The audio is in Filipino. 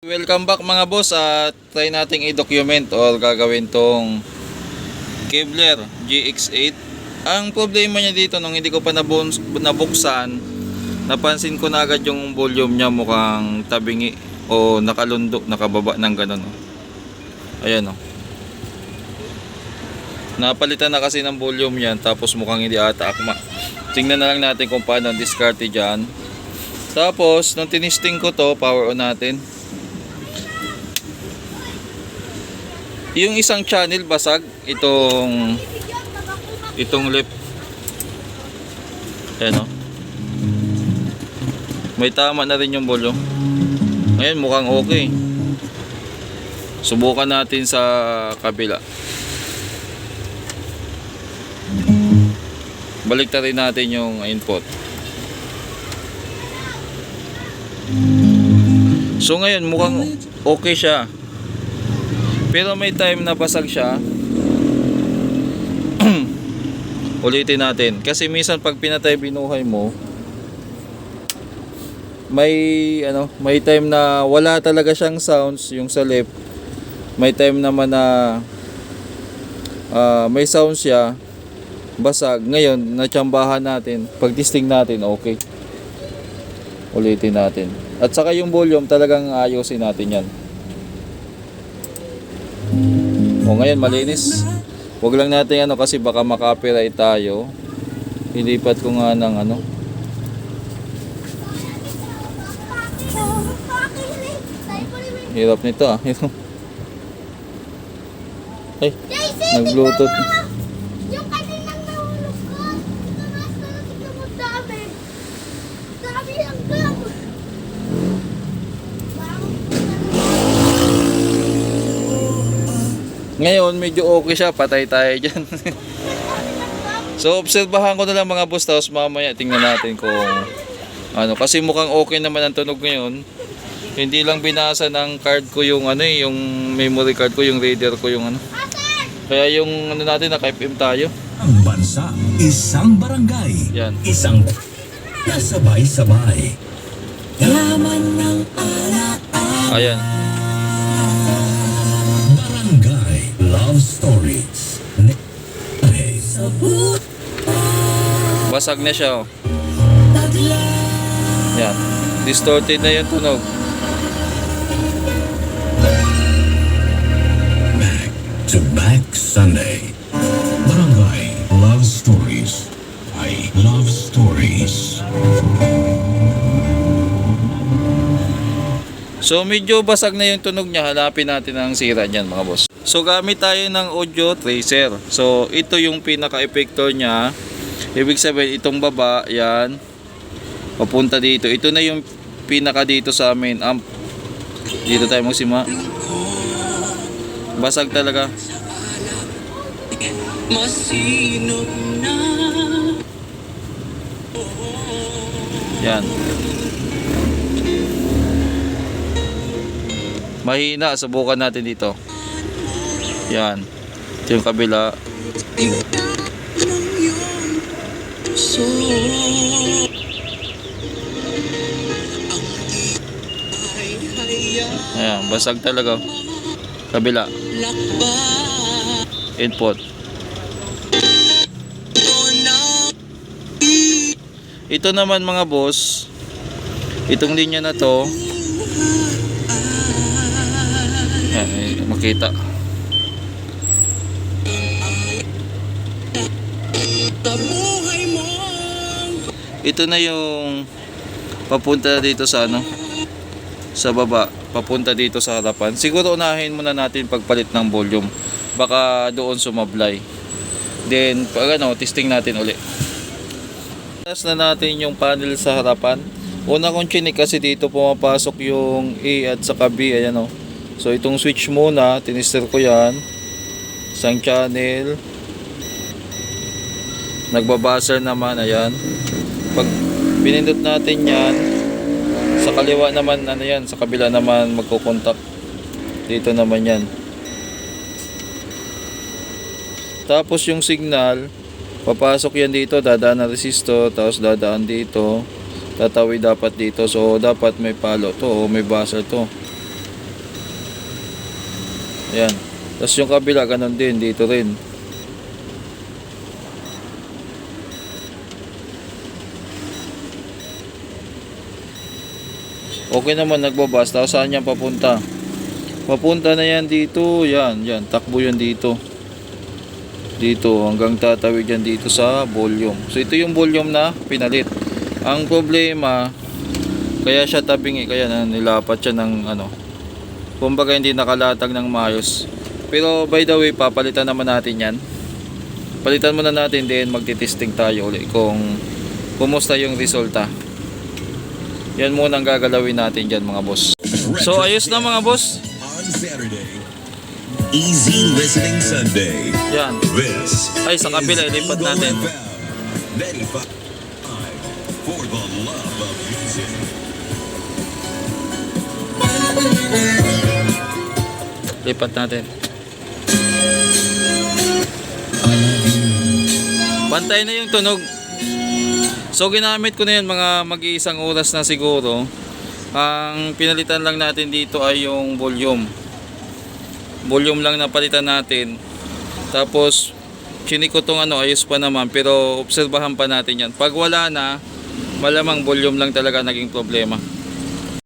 Welcome back mga boss at try nating i-document or gagawin tong Kevlar GX8 ang problema niya dito nung hindi ko pa nabuksan napansin ko na agad yung volume niya mukhang tabingi o nakalundo nakababa ng ganun oh. ayan oh. napalitan na kasi ng volume yan tapos mukhang hindi ata akma tingnan na lang natin kung paano discarte dyan tapos nung tinisting ko to power on natin Yung isang channel basag, itong itong left. Ayan o. May tama na rin yung volume. Ngayon mukhang okay. Subukan natin sa kabila. Balik rin natin yung input. So ngayon mukhang okay siya. Pero may time na basag siya. Ulitin natin. Kasi minsan pag pinatay binuhay mo, may ano, may time na wala talaga siyang sounds yung sa left. May time naman na ah, may sounds siya basag. Ngayon, natsambahan natin. Pag testing natin, okay. Ulitin natin. At saka yung volume, talagang ayusin natin yan. O ngayon malinis. Huwag lang natin ano kasi baka makapiright tayo. Ilipat ko nga ng ano. Hirap nito ah. Ay, nag-bluetooth. Yung kaninang nahulog ko. Tumas ko na tignan mo dami. Dami ang gam. Ngayon, medyo okay siya. Patay tayo dyan. so, obserbahan ko na lang mga boss. Tapos mamaya tingnan natin kung ano. Kasi mukhang okay naman ang tunog ngayon. Hindi lang binasa ng card ko yung ano eh, yung memory card ko, yung reader ko yung ano. Kaya yung ano natin, naka-FM tayo. Ang bansa, isang barangay, Yan. isang kasabay-sabay. Yaman ng Ayan. Love stories. Ne- sa Basag na siya oh. Yan. Distorted na yung tunog. Back to Back Sunday. Barangay Love Stories. I love stories. So medyo basag na yung tunog niya. Hanapin natin ang sira niyan mga boss. So gamit tayo ng audio tracer. So ito yung pinaka-effector niya. Ibig sabihin itong baba, yan. Papunta dito. Ito na yung pinaka dito sa main amp. Dito tayo magsima. Basag talaga. Yan. Mahina, subukan natin dito. Yan. Ito yung kabila. Ayan, basag talaga. Kabila. Input. Ito naman mga boss, itong linya na to, Ayan, eh, makita. Ito na yung papunta dito sa ano sa baba, papunta dito sa harapan. Siguro unahin muna natin pagpalit ng volume. Baka doon sumablay. Then, pag ano, testing natin uli. Test na natin yung panel sa harapan. Una kong chinik kasi dito pumapasok yung A at saka B. Ayan o. So itong switch muna, tinister ko yan. Isang channel. Nagbabuzzer naman, ayan. Pag pinindot natin yan, sa kaliwa naman, ano yan, sa kabila naman magkukontak. Dito naman yan. Tapos yung signal, papasok yan dito, dadaan na resistor, tapos dadaan dito, tatawid dapat dito. So dapat may palo to o may buzzer to. Ayan. Tapos yung kabila, ganun din. Dito rin. Okay naman nagbabas. Tapos saan yan papunta? Papunta na yan dito. Yan, yan. Takbo yan dito. Dito. Hanggang tatawid yan dito sa volume. So ito yung volume na pinalit. Ang problema, kaya siya tabing eh. Kaya na nilapat siya ng ano. Kumbaga hindi nakalatag ng maayos. Pero by the way, papalitan naman natin yan. Palitan muna natin din magti-testing tayo ulit kung kumusta yung resulta. Yan muna ang gagalawin natin dyan mga boss. So ayos na mga boss. On Saturday, Easy Listening Sunday. Yan. This Ay, sa kabila, ilipat natin. FM 95 for the love of music. Lipat natin. Pantay na yung tunog. So ginamit ko na yan mga mag-iisang oras na siguro. Ang pinalitan lang natin dito ay yung volume. Volume lang napalitan natin. Tapos chinik ko tong ano ayos pa naman pero obserbahan pa natin yan. Pag wala na malamang volume lang talaga naging problema.